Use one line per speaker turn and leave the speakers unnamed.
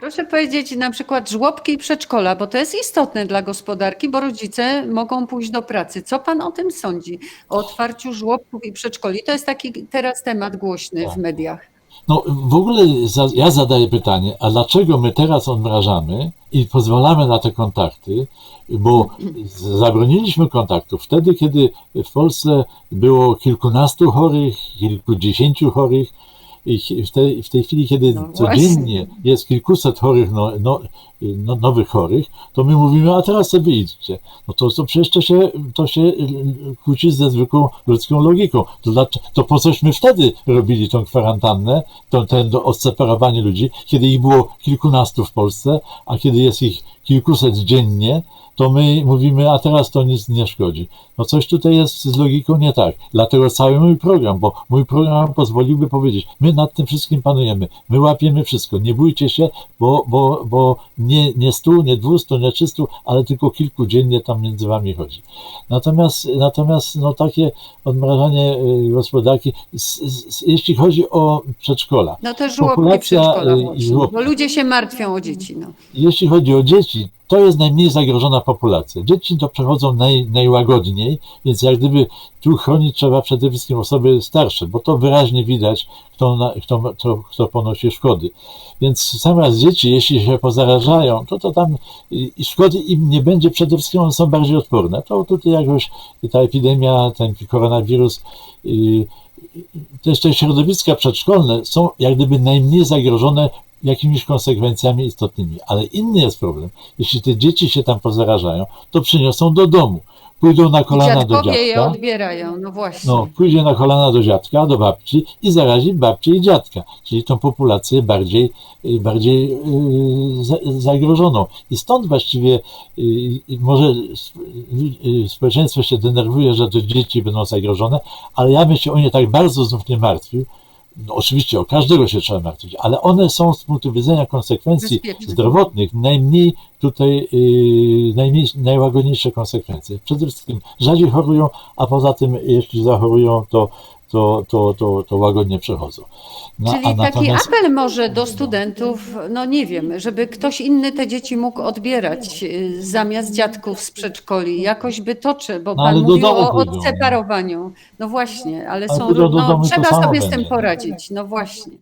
Proszę powiedzieć na przykład żłobki i przedszkola, bo to jest istotne dla gospodarki, bo rodzice mogą pójść do pracy. Co pan o tym sądzi? O otwarciu żłobków i przedszkoli? To jest taki teraz temat głośny w mediach.
No w ogóle za, ja zadaję pytanie, a dlaczego my teraz odmrażamy i pozwalamy na te kontakty, bo zabroniliśmy kontaktów wtedy, kiedy w Polsce było kilkunastu chorych, kilkudziesięciu chorych i w tej, w tej chwili, kiedy
No
codziennie jest kilkuset chorych, no, no, no, nowych chorych, to my mówimy, a teraz sobie idźcie. No to, to przecież to się, to się kłóci ze zwykłą ludzką logiką. To, to po cośmy wtedy robili tą kwarantannę, to, ten odseparowanie ludzi, kiedy ich było kilkunastu w Polsce, a kiedy jest ich kilkuset dziennie, to my mówimy, a teraz to nic nie szkodzi. No coś tutaj jest z logiką nie tak. Dlatego cały mój program, bo mój program pozwoliłby powiedzieć, my nad tym wszystkim panujemy, my łapiemy wszystko, nie bójcie się, bo, bo, bo nie, nie stu, nie dwustu, nie trzystu, ale tylko kilku dziennie tam między wami chodzi. Natomiast, natomiast no takie odmrażanie y, gospodarki, s, s, jeśli chodzi o przedszkola,
No to żłobki, przedszkola
y, i
właśnie, bo ludzie się martwią o dzieci. No.
jeśli chodzi o dzieci, to jest najmniej zagrożona populacja. Dzieci to przechodzą naj, najłagodniej, więc jak gdyby tu chronić trzeba przede wszystkim osoby starsze, bo to wyraźnie widać, kto, na, kto, kto, kto ponosi szkody. Więc zamiast dzieci, jeśli się pozarażają, to to tam i, szkody im nie będzie, przede wszystkim one są bardziej odporne. To tutaj jakoś ta epidemia, ten koronawirus, i, też te środowiska przedszkolne są jak gdyby najmniej zagrożone jakimiś konsekwencjami istotnymi. Ale inny jest problem. Jeśli te dzieci się tam pozarażają, to przyniosą do domu. Pójdą na kolana do
dziadkowie je
dziadka.
odbierają, no właśnie.
No, pójdzie na kolana do dziadka, do babci i zarazi babcię i dziadka, czyli tą populację bardziej, y, bardziej yy, za- zagrożoną. I stąd właściwie yy, może sp- yy, społeczeństwo się denerwuje, że te dzieci będą zagrożone, ale ja bym się o nie tak bardzo znów nie martwił. No, oczywiście o każdego się trzeba martwić, ale one są z punktu widzenia konsekwencji
Bezpieczne.
zdrowotnych najmniej tutaj, yy, najmniej, najłagodniejsze konsekwencje. Przede wszystkim rzadziej chorują, a poza tym jeśli zachorują, to, to, to, to, to łagodnie przechodzą. No,
Czyli taki
natomiast-
apel może do studentów, no nie wiem, żeby ktoś inny te dzieci mógł odbierać y, zamiast dziadków z przedszkoli. Jakoś by to trzeba, bo
No,
pan mówił o odseparowaniu. No właśnie, ale
Ale
są,
do- do
no, trzeba sobie z tym
będzie.
poradzić. No właśnie.